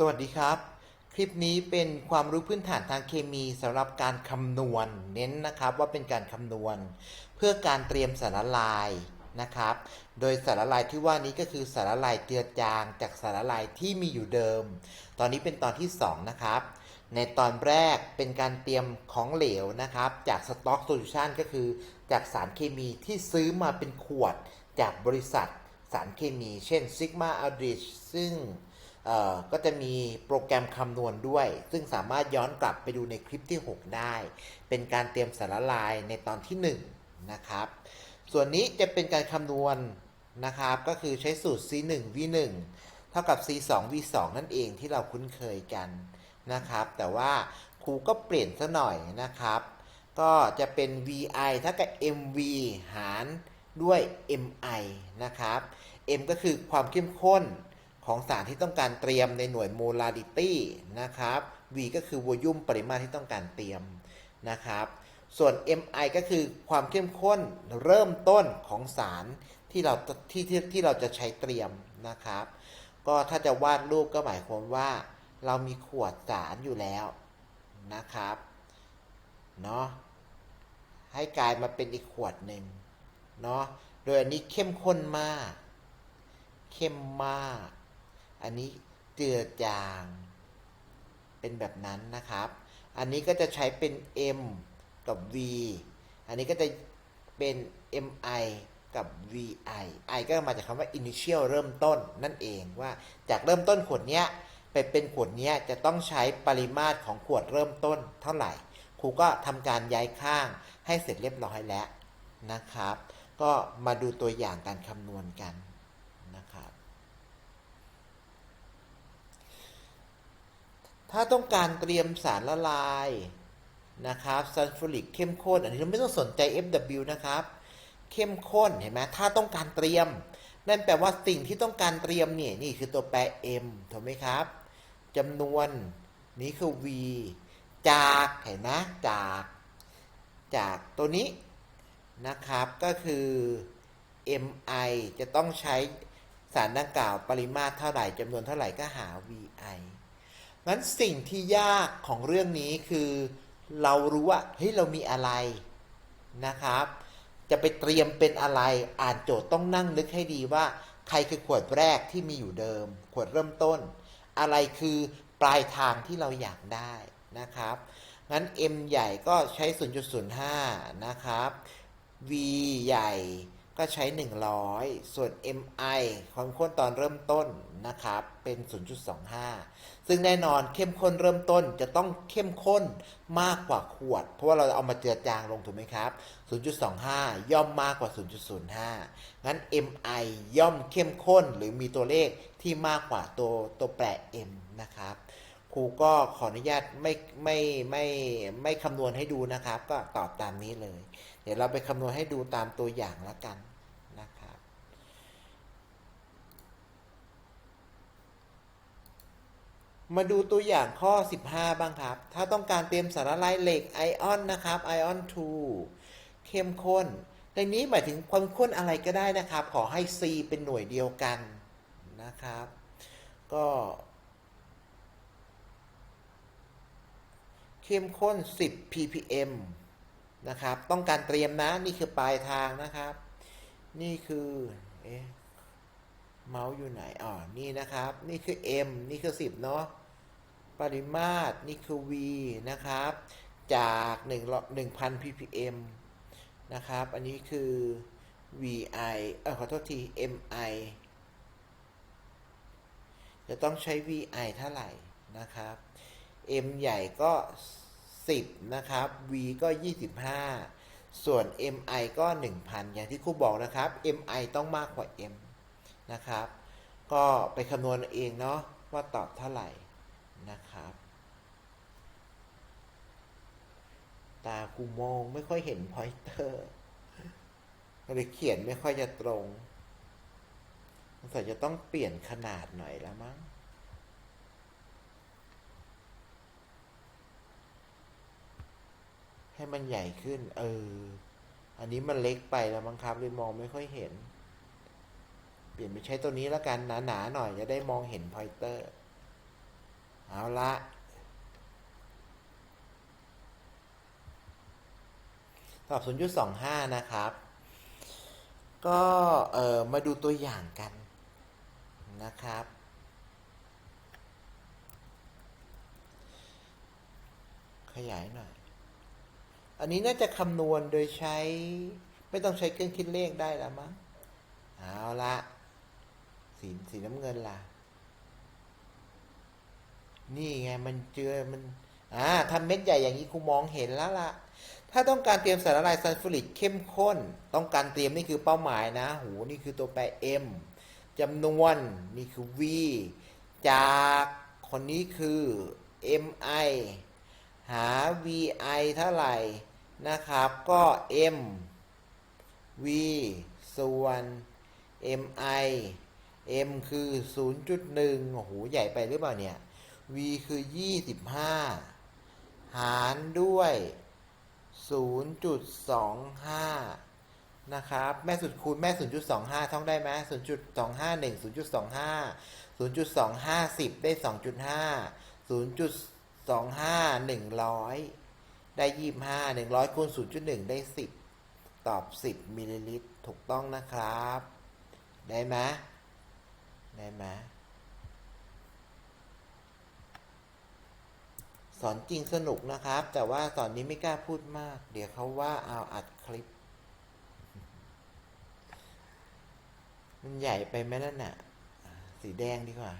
สวัสดีครับ คลิปนี้เป็นความรู้พื้นฐานทางเคมีสำหรับการคำนวณ เน้นนะครับว่าเป็นการคำนวณ เพื่อการเตรียมสารละลายนะครับ โดยสารละลายที่ว่านี้ก็คือสารละลายเจือจาง จากสารละลายที่มีอยู่เดิม ตอนนี้เป็นตอนที่สองนะครับ ในตอนแรกเป็นการเตรียมของเหลวนะครับ จากสต็อกโซลูชันก็คือ จากสารเคมีที่ซื้อมาเป็นขวดจากบริษัทสารเคมี เช่น Sigma Aldrich ซึ่ง ก็จะมีโปรแกรมคำนวณด้วย ซึ่งสามารถย้อนกลับไปดูในคลิปที่ 6 ได้ เป็นการเตรียมสารละลายในตอนที่ 1 นะครับ ส่วนนี้จะเป็นการคำนวณนะครับ ก็คือใช้สูตร C1 V1 เท่ากับ C2 V2 นั่นเองที่เราคุ้นเคยกันนะครับ แต่ว่าครูก็เปลี่ยนซะหน่อยนะครับ ก็จะเป็น VI เท่ากับ MV หารด้วย MI นะครับ M ก็คือความเข้มข้น ของสารที่ต้องการเตรียมในหน่วยโมลาริตี้นะครับ V ก็คือวอลุ่มปริมาตรที่ต้องการเตรียมนะครับ ส่วน MI ก็คือความเข้มข้นเริ่มต้นของสารที่เราที่ที่ที่เราจะใช้เตรียมนะครับ ก็ถ้าจะวาดรูปก็หมายความว่า เรามีขวดสารอยู่แล้วนะครับเนาะให้กลายมาเป็นอีกขวดหนึ่งเนาะโดยอันนี้เข้มข้นมาก เข้มมาก อันนี้เจือจาง เป็นแบบนั้นนะครับ อันนี้ก็จะใช้เป็น M กับ V อันนี้ก็จะเป็น MI กับ VI I ก็มาจากคำว่า initial เริ่มต้นนั่นเองว่าจากเริ่มต้นขวดเนี้ยไปเป็นขวดเนี้ยจะต้องใช้ปริมาตรของขวดเริ่มต้นเท่าไหร่ ครูก็ทำการย้ายข้างให้เสร็จเรียบร้อยแล้วนะครับ ก็มาดูตัวอย่างการคำนวณกันนะครับ ถ้าต้องการเตรียมสารละลายนะครับซัลฟูริกเข้มข้น อันนี้เราไม่ต้องสนใจ FW นะครับ เข้มข้นเห็นไหมถ้าต้องการเตรียม นั่นแปลว่าสิ่งที่ต้องการเตรียมเนี่ยนี่คือตัวแปร M ถูกไหมครับจำนวนนี้คือ V จากเห็นไหมจาก จากตัวนี้นะครับก็คือ MI จะต้องใช้สารดังกล่าวปริมาตรเท่าไหร่จำนวนเท่าไหร่ก็หา VI งั้นสิ่งที่ยากของเรื่องนี้คือเรารู้ว่าเฮ้ยเรามีอะไรนะครับ จะไปเตรียมเป็นอะไรอ่านโจทย์ต้องนั่งนึกให้ดีว่า ใครคือขวดแรกที่มีอยู่เดิม ขวดเริ่มต้น อะไรคือปลายทางที่เราอยากได้นะครับงั้น M ใหญ่ก็ใช้ 0.05 นะครับ V ใหญ่ ก็ใช้ 100 ส่วน MI ความข้นตอนเริ่มต้นนะครับ เป็น 0.25 ซึ่งแน่นอนเข้มข้นเริ่มต้นจะต้องเข้มข้นมากกว่าขวด เพราะว่าเราเอามาเจือจางลงถูกไหมครับ 0.25 ย่อมมากกว่า 0.05 งั้น MI ย่อมเข้มข้นหรือมีตัวเลขที่มากกว่าตัวตัวแปร M นะครับ ครูก็ขออนุญาตไม่ไม่ไม่ไม่คำนวณให้ดูนะครับ ก็ตอบตามนี้เลย เดี๋ยวเราไปคำนวณให้ดูตามตัวอย่างแล้วกันนะครับ มาดูตัวอย่างข้อ 15 บ้างครับ ถ้าต้องการเตรียมสารละลายเหล็กไอออนนะครับไอออน2เข้มข้นในนี้หมายถึงความข้นอะไรก็ได้นะครับ ขอให้ C เป็นหน่วยเดียวกันนะครับ ก็ เข้มข้น 10 ppm นะครับ ต้องการเตรียมนะ นี่คือปลายทางนะครับ นี่คือ เอ๊ะ เมาส์อยู่ไหน อ๋อ นี่นะครับ นี่คือ M นี่คือ 10 เนาะ ปริมาตร นี่คือ V นะครับ จาก1 1,000 ppm นะครับ อันนี้คือ VI เออขอโทษที MI จะต้องใช้ VI เท่าไหร่นะครับ M ใหญ่ก็ 10 นะครับ V ก็ 25 ส่วน MI ก็ 1,000 อย่างที่ครูบอกนะครับ MI ต้องมากกว่า M นะครับ ก็ไปคำนวณเองเนาะว่าตอบเท่าไหร่นะครับ ตากูมองไม่ค่อยเห็นพอยเตอร์เลยเขียนไม่ค่อยจะตรงสงสัยจะต้องเปลี่ยนขนาดหน่อยแล้วมั้ง ให้มันใหญ่ขึ้น เออ อันนี้มันเล็กไปแล้วมั้งครับเลยมองไม่ค่อยเห็น เปลี่ยนไปใช้ตัวนี้แล้วกันหนาๆหน่อยจะได้มองเห็นพอยเตอร์ เอาละตอบ0.25 นะครับ ก็เออมาดูตัวอย่างกันนะครับ ขยายหน่อย อันนี้น่าจะคำนวณโดยใช้ ไม่ต้องใช้เครื่องคิดเลขได้แล้วมั้งเอาละสีสีน้ำเงินล่ะ นี่ไงมันเจือมันอ่าทำเม็ดใหญ่อย่างนี้ครูมองเห็นแล้วล่ะถ้าต้องการเตรียมสารละลายซัลฟูริกเข้มข้น ต้องการเตรียมนี่คือเป้าหมายนะ หูนี่คือตัวแปร m จำนวนนี่คือ v จากคนนี้คือ mi หา vi เท่าไหร่นะครับก็ m v ส่วน mi m คือ 0.1 โอ้โห ใหญ่ไปหรือเปล่าเนี่ย v คือ 25 หารด้วย 0.25 นะครับ แม่สุดคูณแม่ 0.25 ท่องได้ไหม0.251 0.25 0.250 ได้ 2.5 0. 0.25 100ได้25 100คูณ0.1ได้10ตอบ10มิลลิลิตรถูกต้องนะครับ ได้ไหมได้ไหมสอนจริงสนุกนะครับ แต่ว่าสอนนี้ไม่กล้าพูดมาก เดี๋ยวเขาว่าเอาอัดคลิป มันใหญ่ไปไหมนั่นน่ะอ่าสีแดงดีกว่า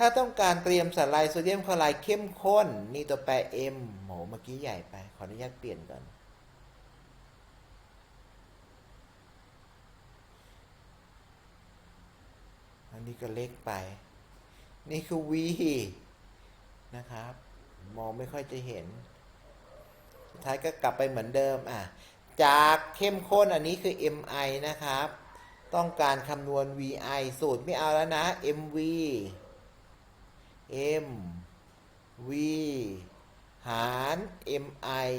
ถ้าต้องการเตรียมสารไลด์โซเดียมคลอไรด์เข้มข้น นี่ตัวแปร M โหเมื่อกี้ใหญ่ไป ขออนุญาตเปลี่ยนก่อน อันนี้ก็เล็กไป นี่คือ V นะครับ มองไม่ค่อยจะเห็น สุดท้ายก็กลับไปเหมือนเดิม อะ จากเข้มข้นอันนี้คือ MI นะครับ ต้องการคำนวณ VI สูตรไม่เอาแล้วนะ MV M V หาร MI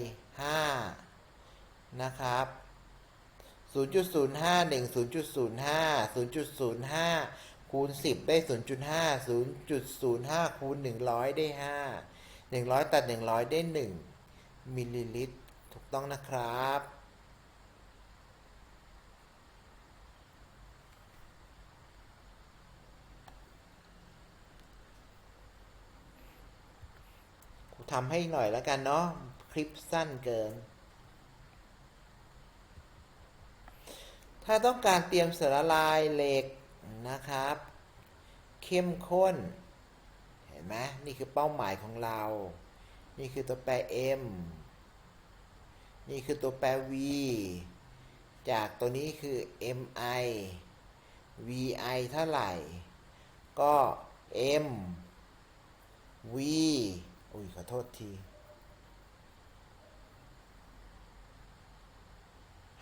5นะครับ0.051 0.05 0.05 คูณ 10 ได้ 0.5 0.05 คูณ 100 ได้ 5 100 ตัด 100 ได้ 1 มิลลิลิตร ถูกต้องนะครับ ทำให้หน่อยแล้วกันเนาะคลิปสั้นเกิน ถ้าต้องการเตรียมสารละลายเหล็กนะครับ เข้มข้น เห็นไหมนี่คือเป้าหมายของเรา นี่คือตัวแปร m นี่คือตัวแปร v จากตัวนี้คือ mi vi เท่าไหร่ ก็ m v อุ้ยขอโทษที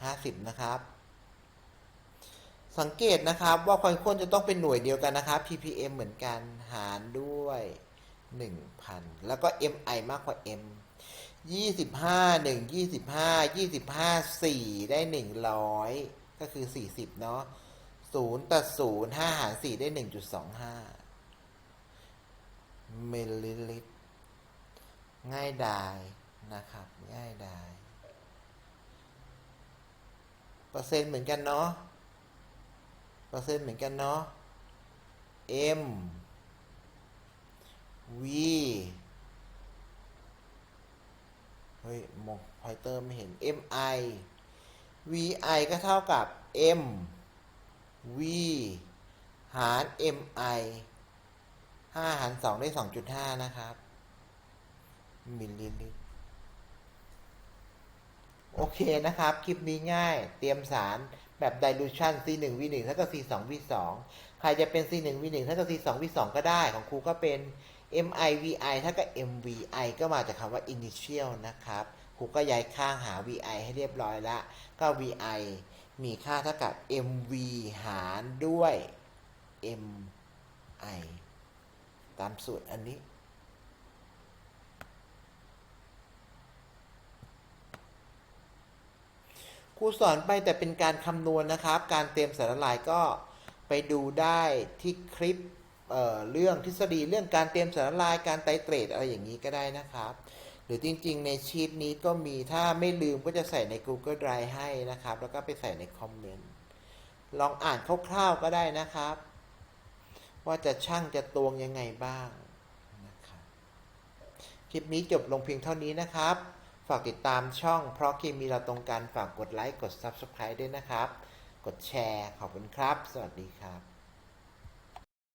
ห้าสิบนะครับ สังเกตนะครับว่าความข้นจะต้องเป็นหน่วยเดียวกันนะครับ ppm เหมือนกันหารด้วย 1,000 แล้วก็ mi มากกว่า m 25 1 25 25 4 ได้ 100 ก็คือ 40 เนาะ0ตัด0 5 หาร 4 ได้ 1.25 มิลลิลิตร ง่ายดายนะครับ ง่ายดาย เปอร์เซ็นต์เหมือนกันเนาะ เปอร์เซ็นต์เหมือนกันเนาะ M V เฮ้ยมองพอยเตอร์ไม่เห็น M I V I ก็เท่ากับ M V หาร M I 5 หาร 2 ได้ 2.5 นะครับ มิลลิลิตรโอเคนะครับ คลิปนี้ง่าย เตรียมสารแบบ dilution C1 V1 เท่ากับ C2 V2 ใครจะเป็น C1 V1 เท่ากับ C2 V2 ก็ได้ ของครูก็เป็น MIVI เท่ากับ MVI ก็มาจากคำว่า initial นะครับ ครูก็ย้ายข้างหา VI ให้เรียบร้อยละ ก็ VI มีค่าเท่ากับ MV หารด้วย MI ตามสูตรอันนี้ ครูสอนไปแต่เป็นการคำนวณนะครับ การเตรียมสารละลายก็ไปดูได้ที่คลิปเเรื่องทฤษฎีเรื่องการเตรียมสารละลายการไตรเตรดอะไรอย่างนี้ก็ได้นะครับ หรือจริงๆ ในชีตนี้ก็มีถ้าไม่ลืมก็จะใส่ใน Google Drive ให้นะครับ แล้วก็ไปใส่ในคอมเมนต์ลองอ่านคร่าวๆก็ได้นะครับ ว่าจะช่างจะตวงยังไงบ้างนะครับคลิปนี้จบลงเพียงเท่านี้นะครับ ฝากติดตามช่อง เพราะเคมีเราตรงกันฝากกดไลค์กด Subscribe ด้วยนะครับ กดแชร์ขอบคุณครับ สวัสดีครับ